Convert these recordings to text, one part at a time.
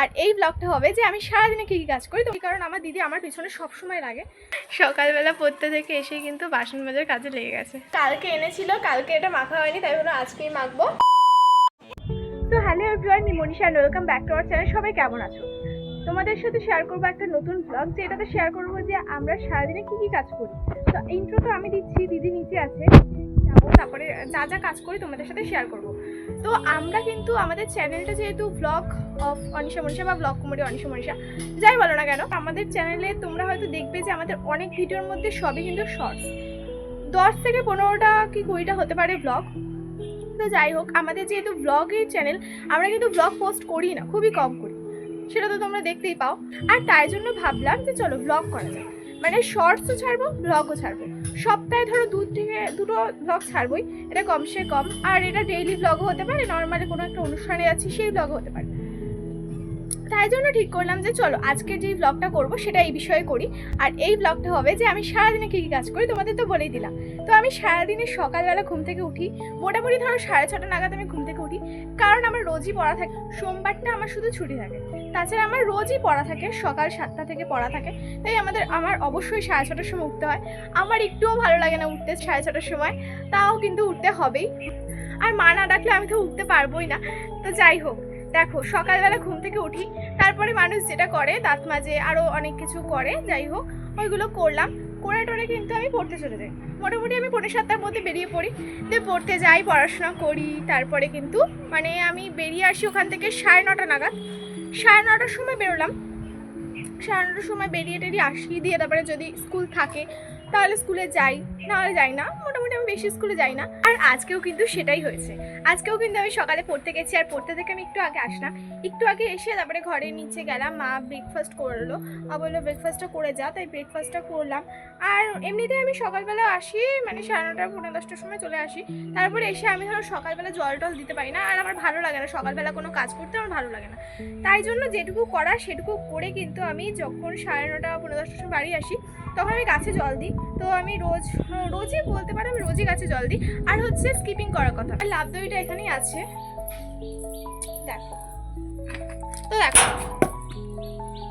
আর এই ব্লগটা হবে যে আমি সারাদিনে কী কী কাজ করি তো কারণ আমার দিদি আমার পিছনে সবসময় লাগে। সকালবেলা পড়তে থেকে এসে কিন্তু বাসন মাজার কাজে লেগে গেছে। কালকে এনেছিল কালকে এটা মাখা হয়নি তাই জন্য আজকেই মাখবো। তো হ্যালো এভরিওয়ান আমি Manisha welcome back to our channel সবাই কেমন আছো? তোমাদের সাথে শেয়ার করব একটা নতুন ব্লগ যে এটাতে শেয়ার করব যে আমরা সারাদিনে কি কি কাজ করি। তো ইন্ট্রো তো আমি দিচ্ছি দিদি নিচে আছে। তারপরে যা যা কাজ করি তোমাদের সাথে শেয়ার করব। তো আমরা কিন্তু আমাদের চ্যানেলটা যেহেতু ব্লগ অফ অনিশা মনীষা বা ব্লগ কমেডি অনিশা মনীষা, যাই বলো না কেন, আমাদের চ্যানেলে তোমরা হয়তো দেখবে যে আমাদের অনেক ভিডিওর মধ্যে সবই কিন্তু শর্টস দশ থেকে পনেরোটা কি কুড়িটা হতে পারে ব্লগ তো যাই হোক, আমাদের যেহেতু ব্লগের চ্যানেল আমরা কিন্তু ব্লগ পোস্ট করি না, খুবই কম করি। সেটা তো তোমরা দেখতেই পাও। আর তাই জন্য ভাবলাম যে চলো ব্লগ করা যায় মানে শর্টসও ছাড়বো ব্লগও ছাড়বো। সপ্তাহে ধরো দু থেকে, দুটো ব্লগ ছাড়বোই, এটা কমসে কম। আর এটা ডেইলি ব্লগও হতে পারে নর্মালি কোনো একটা অনুষ্ঠানে যাচ্ছি সেই ব্লগও হতে পারে। তাই জন্য ঠিক করলাম যে চলো আজকে যে ব্লগটা করব, সেটা এই বিষয়ে করি। আর এই ব্লগটা হবে যে আমি সারাদিনে কী কী কাজ করি, তোমাদের তো বলেই দিলাম। তো আমি সারাদিনে সকালবেলা ঘুম থেকে উঠি। মোটামুটি ধরো সাড়ে ছটা নাগাদ আমি ঘুম থেকে উঠি। কারণ আমার রোজই পড়া থাকে। সোমবারটা আমার শুধু ছুটি থাকে। তাছাড়া আমার রোজই পড়া থাকে, সকাল সাতটা থেকে পড়া থাকে। তাই আমাদের, আমার অবশ্যই সাড়ে ছটার সময় উঠতে হয়। আমার একটুও ভালো লাগে না উঠতে সাড়ে ছটার সময়। তাও কিন্তু উঠতে হবেই। আর মা না ডাকলে আমি তো উঠতে পারবোই না। তো যাই হোক, দেখো, সকালবেলা ঘুম থেকে উঠি। তারপরে মানুষ যেটা করে, দাঁত মাজে আরও অনেক কিছু করে, যাই হোক, ওইগুলো করলাম। করে টোরে কিন্তু আমি পড়তে চলে যাই। মোটামুটি আমি পনেরো সাতটার মধ্যে বেরিয়ে পড়ি। দিয়ে পড়তে যাই, পড়াশোনা করি। তারপরে কিন্তু মানে আমি বেরিয়ে আসি ওখান থেকে সাড়ে নটা নাগাদ। সাড়ে নটার সময় বেরোলাম। সাড়ে নটার সময় বেরিয়ে টেরিয়ে আসি, দিয়ে তারপরে যদি স্কুল থাকে, তাহলে স্কুলে যাই নাহলে যাই না, মোটামুটি বেশি স্কুলে যাই না, আর আজকেও কিন্তু সেটাই হয়েছে। আজকেও কিন্তু আমি সকালে পড়তে গেছি, আর পড়তে থেকে আমি একটু আগে আসলাম। একটু আগে এসে তারপরে ঘরে নিচে গেলাম, মা ব্রেকফাস্ট করল। মা বলল ব্রেকফাস্টটা করে যা। তাই ব্রেকফাস্টটা করলাম। আর এমনিতে আমি সকালবেলা আসি মানে সাড়ে নটা পনেরো দশটার সময় চলে আসি। তারপরে এসে আমি ধরো সকালবেলা জল টল দিতে পারি না, আর আমার ভালো লাগে না। সকালবেলা কোনো কাজ করতে আমার ভালো লাগে না। তাই জন্য যেটুকু করার সেটুকু করে কিন্তু আমি যখন সাড়ে নটা পনেরো দশটার সময় বাড়ি আসি, তখন আমি গাছে জল দিই। তো আমি রোজ, রোজই বলতে পারো আমি রোজই গাছে জল দিই। আর হচ্ছে স্কিপিং করার কথা। আর লাভ দইটা এখানেই আছে। দেখো। তো দেখো।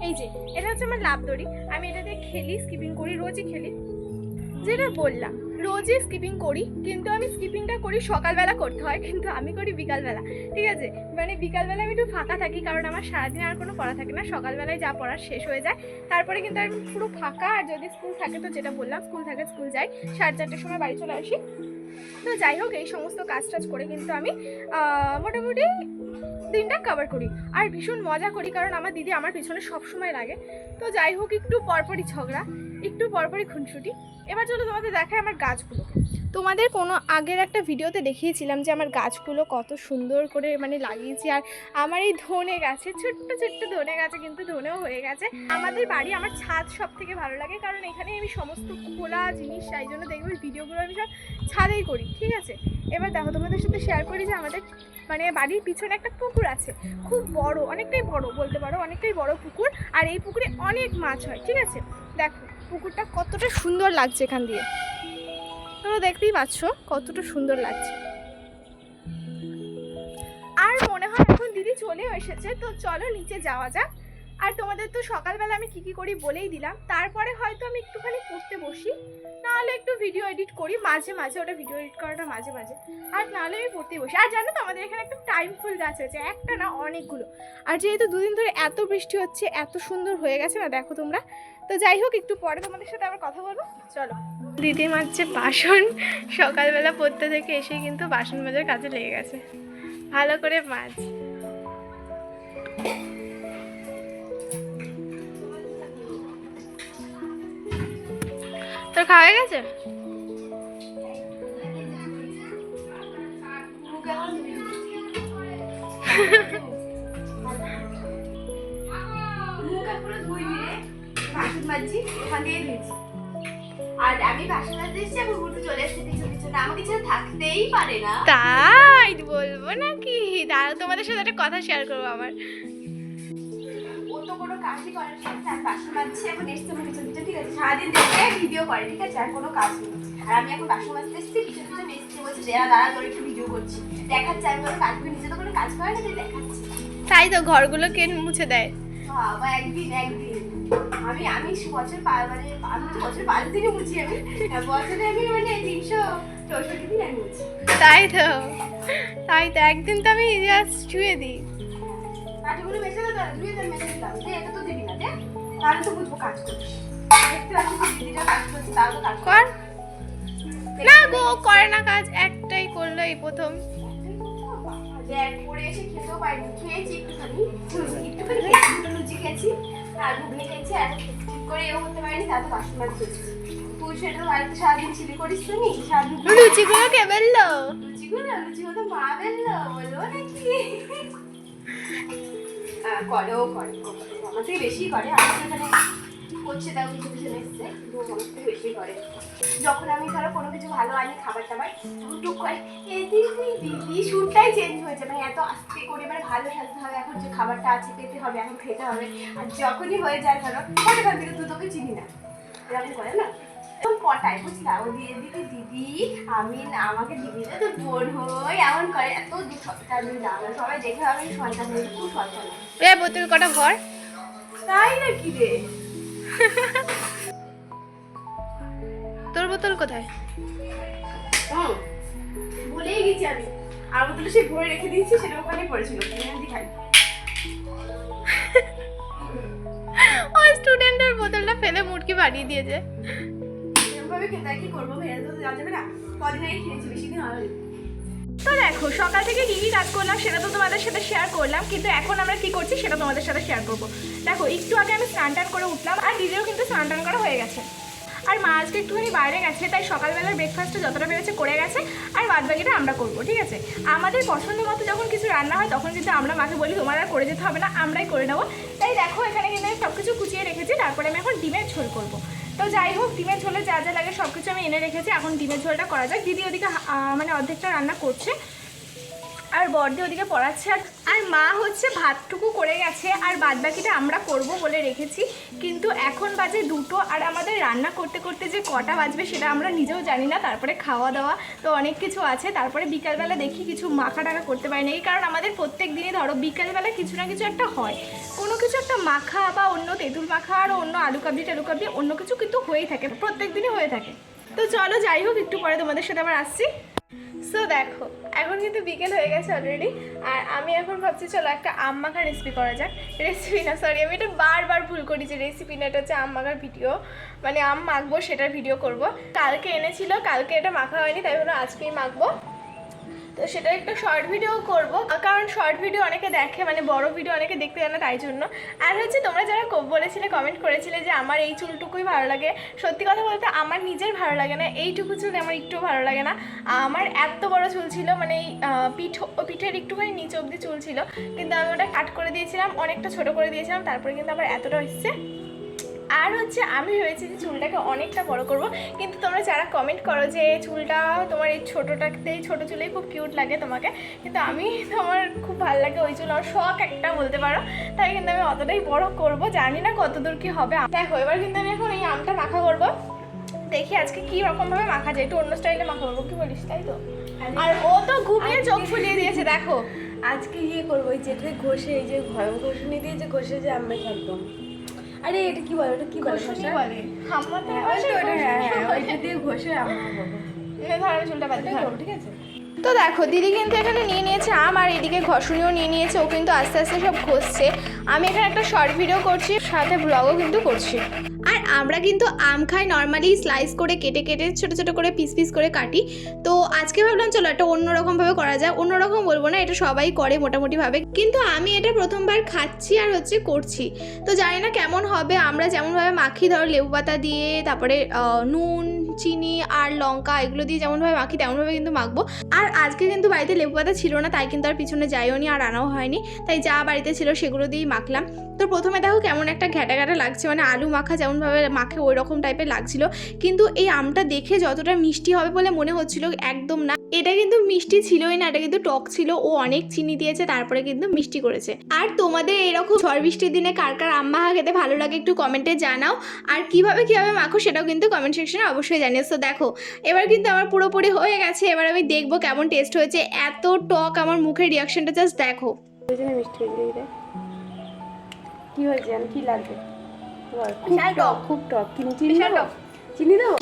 এই যে, এটা হচ্ছে আমার লাভ দড়ি। আমি এটা দিয়ে খেলি স্কিপিং করি, রোজই খেলি। যেটা বললাম। রোজই স্কিপিং করি, কিন্তু আমি স্কিপিংটা করি সকালবেলা করতে হয়, কিন্তু আমি করি বিকালবেলা, ঠিক আছে? মানে বিকালবেলা আমি একটু ফাঁকা থাকি, কারণ আমার সারাদিন আর কোনো পড়া থাকে না, সকালবেলায় যা পড়া শেষ হয়ে যায়, তারপরে কিন্তু আমি পুরো ফাঁকা, আর যদি স্কুল থাকে তো যেটা বললাম স্কুল থাকে স্কুল যাই, সাড়ে চারটের সময় বাড়ি চলে আসি। তো যাই হোক, এই সমস্ত কাজ টাজ করে কিন্তু আমি মোটামুটি দিনটা কভার করি, আর ভীষণ মজা করি, কারণ আমার দিদি আমার পিছনে সবসময় লাগে। তো যাই হোক, একটু পরপরই ঝগড়া একটু পরপরই খুনসুটি। এবার চলো তোমাদের দেখায় আমার গাছগুলো তোমাদের কোনো আগের একটা ভিডিওতে দেখিয়েছিলাম যে আমার গাছগুলো কত সুন্দর করে মানে লাগিয়েছি, আর আমার এই ধনে গাছে, ছোট্ট ছোট্ট ধনে গাছে কিন্তু ধনেও হয়ে গেছে। আমাদের বাড়ি, আমার ছাদ সব থেকে ভালো লাগে, কারণ এখানে আমি সমস্ত খোলা জিনিস তাই জন্য দেখবে ভিডিওগুলো আমি সব ছাদেই করি, ঠিক আছে? এবার দেখো, তোমাদের সাথে শেয়ার করি যে আমাদের মানে বাড়ির পিছনে একটা পুকুর আছে, খুব বড়, অনেকটাই বড় বলতে পারো, অনেকটাই বড় পুকুর, আর এই পুকুরে অনেক মাছ হয়, ঠিক আছে? দেখো পুকুরটা কতটা সুন্দর লাগছে এখান দিয়ে। তোমরা দেখতেই পাচ্ছ কতটা সুন্দর লাগছে। আর মনে হয় এখন দিদি চলে এসেছে, তো চলো নিচে যাওয়া যাক। আর তোমাদের তো সকালবেলা আমি কি কি করি বলেই দিলাম। তারপরে হয়তো আমি একটুখানি পড়তে বসি, নাহলে একটু ভিডিও এডিট করি, মাঝে মাঝে ওটা ভিডিও এডিট করাটা মাঝে মাঝে। আর নাহলে আমি পড়তে বসি। আর জানো তো আমাদের এখানে একটা টাইম ফুল গাছ হয়েছে একটা না অনেকগুলো। আর যেহেতু দুদিন ধরে এত বৃষ্টি হচ্ছে, এত সুন্দর হয়ে গেছে না, দেখো তোমরা। তো যাই হোক, একটু পরে তোমাদের সাথে আবার কথা বলব। চলো। দিদি মাঝে বাসন। সকালবেলা পড়তে থেকে এসে কিন্তু বাসন মাজার কাজে লেগে গেছে। ভালো করে মাছ তোর খাওয়া গেছে? ওখান দিয়ে আর আমি বাসন মাজতে এসেছি এখন ঘুরতে চলে এসেছি পিছন পিছনে। আমাকে ছেড়ে থাকতেই পারে না। তাই বলব নাকি? দাঁড়াও তোমাদের সাথে একটা কথা শেয়ার করব আমার। ও তো কোনো কাজই করে না আমি বাসন মাজছি এখন এসছে আমার পিছন পিছন ঠিক আছে সারাদিন দেখে ভিডিও করে ঠিক আছে আর কোনো কাজ নেই। আর আমি এখন বাসন মাজতে এসেছি পিছন পিছন এসেছি বলছে দেয়া দাঁড়া তোর একটু ভিডিও করছি। দেখাচ্ছে আমি বলো কাজ করে নিজে তো কোনো কাজ করে না তাই দেখাচ্ছি। তাই তো ঘরগুলো কে মুছে দেয়? বাবা একদিন একদিন। আমি আমি বছর মানে আমি তো বছর পাঁচ আমি। বছরে আমি মানে তিনশো চৌষট্টি দিন আমি তাই তো? তাই তো একদিন তো আমি জাস্ট ছুঁয়ে দিই। কাঠিগুলো মেশে দাও তাহলে ধুয়ে মেশে দিলাম যে এটা তো দিবি না যে তাহলে তো বুঝব কাজ করিস দেখতে পাচ্ছি দিদিটা কাজ করছে তাও তো কাজ কর। না গো করে না কাজ একটাই করল এই প্রথম। পরে এসে খেতেও পারিনি খেয়েছি একটুখানি। একটুখানি লুচি খেয়েছি। আর ঘুগনি খেয়েছি আর ঠিক করে এও করতে পারিনি তাতে বাসন মাছ তুই সেটা বাড়িতে সারাদিন চিলি করিস তুমি সারাদিন লুচিগুলো কে বেললো? লুচিগুলো লুচিগুলো তো মা বেললো বলব নাকি? করেও করে। আমার থেকে বেশি করে আমার এখানে করছে তাও কিছু কিছু এসছে কিন্তু বেশি করে। যখন আমি ধরো কোনো কিছু ভালো আনি খাবার টাবার তখন টুক করে এই দিদি দিদি সুরটাই চেঞ্জ হয়েছে। মানে এত আস্তে করে মানে ভালো সাজতে হবে এখন যে খাবারটা আছে পেতে হবে এখন খেতে হবে। আর যখনই হয়ে যায় ধরো ভাব থেকে তুই তোকে চিনি না। এরকম করে না? তখন পটায় বুঝলা? ও দিয়ে দিদি দিদি আমি না আমাকে দিদি না তো বোন হই। এমন করে এত দুঃখ। আমি জানো সবাই দেখে হবে সন্তান খুব সন্তান এ বোতল কটা ভর? তাই নাকি রে? তোর বোতল কোথায়? ভুলেই গেছি আমি। আর বোতলে সে ভরে রেখে দিয়েছি সেটা ওখানে পড়েছিল। স্টুডেন্টের বোতলটা ফেলে মুটকি বাড়িয়ে দিয়েছে। এরকমভাবে খেতে কি করব? ভেজা তো যাওয়া যাবে না। কদিন আগে খেয়েছি বেশি দিন হয়নি। তো দেখো, সকাল থেকে কি কি কাজ করলাম সেটা তো তোমাদের সাথে শেয়ার করলাম, কিন্তু এখন আমরা কি করছি সেটা তোমাদের সাথে শেয়ার করব। দেখো, একটু আগে আমি স্নান টান করে উঠলাম, আর নিজেও কিন্তু স্নান টান করা হয়ে গেছে। আর মা আজকে একটুখানি বাইরে গেছে, তাই সকালবেলার ব্রেকফাস্টটা যতটা পেরেছে করে গেছে, আর বাদ বাকিটা আমরা করব, ঠিক আছে? আমাদের পছন্দ মতো যখন কিছু রান্না হয়, তখন কিন্তু আমরা মাকে বলি, তোমার আর করে যেতে হবে না, আমরাই করে নেব। তাই দেখো, এখানে কিন্তু আমি সব কিছু কুচিয়ে রেখেছি, তারপরে আমি এখন ডিমের ঝোল করব। তো যাই হোক, ডিমের ঝোলে যা যা লাগে সব কিছু আমি এনে রেখেছি। এখন ডিমের ঝোলটা করা যাক। দিদি ওদিকে মানে অর্ধেকটা রান্না করছে। আর বর্দি ওদিকে পড়াচ্ছে আর আর মা হচ্ছে ভাতটুকু করে গেছে, আর বাদ বাকিটা আমরা করব বলে রেখেছি। কিন্তু এখন বাজে দুটো, আর আমাদের রান্না করতে করতে যে কটা বাজবে সেটা আমরা নিজেও জানি না। তারপরে খাওয়া দাওয়া তো অনেক কিছু আছে। তারপরে বিকালবেলা দেখি কিছু মাখা টাকা করতে পারি না। এই কারণ আমাদের প্রত্যেক দিনই ধরো বিকালবেলা কিছু না কিছু একটা হয়। কোনো কিছু একটা মাখা বা অন্য তেঁতুল মাখা আর অন্য আলু কাবলি টালু কাবলি অন্য কিছু কিন্তু হয়েই থাকে, প্রত্যেক দিনই হয়ে থাকে। তো চলো যাই হোক, একটু পরে তোমাদের সাথে আবার আসছি। সো দেখো, এখন কিন্তু বিকেল হয়ে গেছে অলরেডি আর আমি এখন ভাবছি চলো একটা আম মাখার রেসিপি করা যাক। রেসিপি না সরি আমি এটা বারবার ভুল করি যে রেসিপি না, এটা হচ্ছে আম মাখার ভিডিও মানে আম মাখবো, সেটার ভিডিও করব। কালকে এনেছিল, কালকে এটা মাখা হয়নি, তাই বলো আজকেই মাখবো। তো সেটা একটা শর্ট ভিডিও করব। কারণ শর্ট ভিডিও অনেকে দেখে মানে বড় ভিডিও অনেকে দেখতে জানে তাই জন্য। আর হচ্ছে তোমরা যারা বলেছিলে কমেন্ট করেছিলে যে আমার এই চুলটুকুই ভালো লাগে, সত্যি কথা বলতে আমার নিজের ভালো লাগে না, এইটুকু চুল আমার একটুও ভালো লাগে না। আমার এত বড় চুল ছিল মানে এই পিঠ পিঠের একটুখানি নিচে অবধি চুল ছিল, কিন্তু আমি ওটা কাট করে দিয়েছিলাম, অনেকটা ছোট করে দিয়েছিলাম, তারপরে কিন্তু আমার এতটা এসছে আর হচ্ছে আমি ভেবেছি যে চুলটাকে অনেকটা বড় করব কিন্তু তোমরা যারা কমেন্ট করো যে চুলটা তোমার এই ছোটোটাতেই ছোটো চুলেই খুব কিউট লাগে তোমাকে কিন্তু আমি তোমার খুব ভালো লাগে ওই চুল আমার শখ একটা বলতে পারো। তাই কিন্তু আমি অতটাই বড় করব জানি না কতদূর কি হবে। দেখো এবার কিন্তু আমি এখন এই আমটা মাখা করব। দেখি আজকে কি রকম ভাবে মাখা যায় একটু অন্য স্টাইলে মাখা করব কি বলিস তাই তো? আর ও তো ঘুমিয়ে চোখ ফুলিয়ে দিয়েছে দেখো। আজকে ইয়ে করব ওই যেটা ঘষে এই যে ঘর ঘষুনি দিয়ে যে ঘষে যে আমরা একদম। আরে এটা কি বলে? ওটা কি বলে ঘষুনি বলে। আমার তো হ্যাঁ, ওটা, হ্যাঁ, হ্যাঁ, ওইটা দিয়ে ঘষে আমরা করব। বলে। ধর চুলটা বাদ ওটাই ঠিক আছে? তো দেখো দিদি কিন্তু এখানে নিয়ে নিয়েছে আম আর এদিকে ঘষণীয় নিয়ে নিয়েছে ও কিন্তু আস্তে আস্তে সব ঘষছে। আমি এখানে একটা শর্ট ভিডিও করছি সাথে ব্লগও কিন্তু করছি। আর আমরা কিন্তু আম খাই নর্মালি স্লাইস করে কেটে কেটে ছোটো ছোটো করে পিস পিস করে কাটি। তো আজকে ভাবলাম চলো একটা অন্যরকমভাবে করা যায় অন্যরকম বলব না, এটা সবাই করে মোটামুটিভাবে কিন্তু আমি এটা প্রথমবার খাচ্ছি আর হচ্ছে করছি। তো জানি না কেমন হবে, আমরা যেমনভাবে মাখি ধরো লেবু পাতা দিয়ে, তারপরে নুন চিনি আর লঙ্কা এগুলো দিয়ে যেমনভাবে মাখি, তেমনভাবে কিন্তু মাখবো। আর আজকে কিন্তু বাড়িতে লেবু পাতা ছিল না, তাই কিন্তু আর পিছনে যাইও নি আর আনাও হয়নি। তাই যা বাড়িতে ছিল সেগুলো দিয়েই মাখলাম। তো প্রথমে দেখো কেমন একটা ঘ্যাটা ঘ্যাটা লাগছে মানে আলু মাখা যেমনভাবে মাখে ওই রকম টাইপের লাগছিল। কিন্তু এই আমটা দেখে যতটা মিষ্টি হবে বলে মনে হচ্ছিল, একদম না। এটা কিন্তু মিষ্টি ছিলই না এটা কিন্তু টক ছিল ও অনেক চিনি দিয়েছে তারপরে কিন্তু মিষ্টি করেছে। আর তোমাদের এরকম ঝড় বৃষ্টির দিনে কার কার আম মাখা খেতে ভালো লাগে একটু কমেন্টে জানাও। আর কীভাবে কীভাবে মাখো সেটাও কিন্তু কমেন্ট সেকশনে অবশ্যই জানিয়ে তো দেখো এবার কিন্তু আমার পুরোপুরি হয়ে গেছে এবার আমি দেখব কেমন টেস্ট হয়েছে। এত টক আমার মুখের রিয়াকশনটা জাস্ট দেখো। মিষ্টি কি হয়েছে কি লাগবে? খুব টক। টক। খুব টক। কিনে চিনি দেবো? টক। চিনি দেবো?